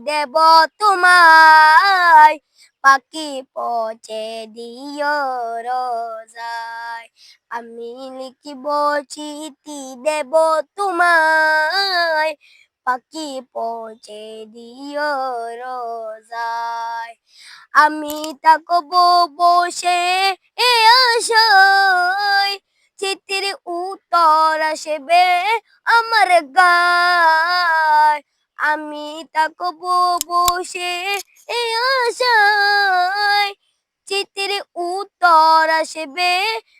দেব তোমায়। পাখি পচে দিও রোজায়। আমি লিখিব চিঠি দেব তোমায়। পাখি পচে দিও রোজায়। আমি তাকব বসে এ আশায়। চিঠির উত্তর আসবে আমার গায়। আমি তাকব বসে এ আশায়। চিঠির উত্তর আসবে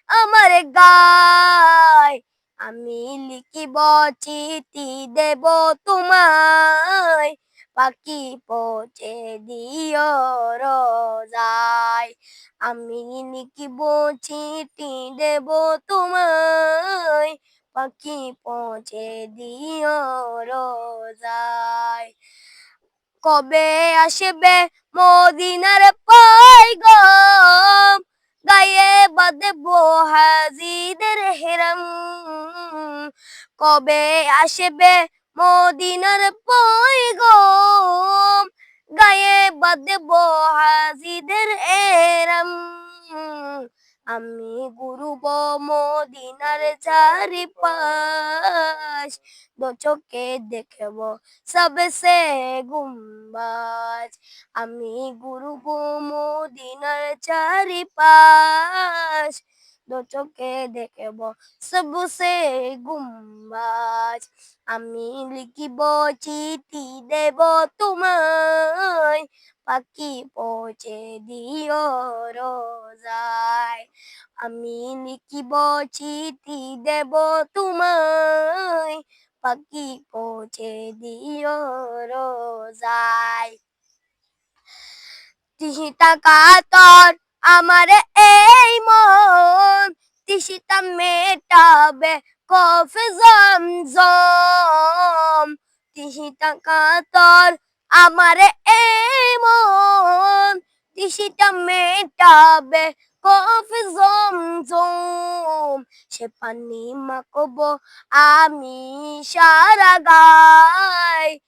আমার গায়। আমি লিখিব চিঠি দেব তোমায়। পাখি পচে দিও রোজায়। আমি লিখিব চিঠি দেব তোমায়। পাখি পৌঁছে দিও রোজায়। কবে আসবে মদিনার পাইগম গায়ে বাঁধব হাজিদের হেরাম। কবে আসবে মদিনার পয়গম? গায়ে বাঁধব হাজিদের এরাম আমি গুরুব মদিনার চারিপাশ, দো চোখে দেখব সবসে গুম্বাজ। আমি গুরুব মদিনার চারিপাশ, দো চোখে দেখব সবসে গুম্বাজ। আমি লিখিব চিঠি দেব তোমায়, পাখি পৌঁছে দিও রোজায়। আমি লিখিব চিঠি দেব তোমায়। পাখি পৌঁছে দিও রোজায়। তিহিতা কাতর আমার এই মন, তিসিতা মেটাবে কফ জমজম। তিহিতা কাতর আমার এই মন, তিসিতা মেটাবে জমজম সে পানি মাকব আমি সারা গায়।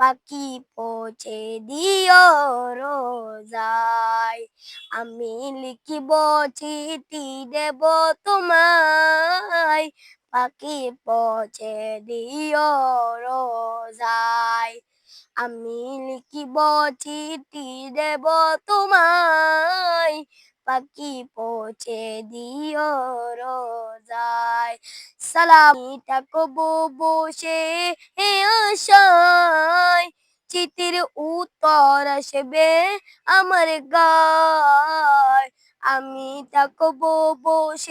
পাখি পৌঁছে দিও রোজায়। আমি লিখিব চিঠি দেব তোমায়। পাখি পৌঁছে দিও রোজায়। আমি লিখিব চিঠি দেব তোমায়। পাখি পৌঁছে দিও রোজায়। সালামি তাকবো বসে আশায় চিতির উত্তর আসবে আমার গায়। আমি তাকবো বসে।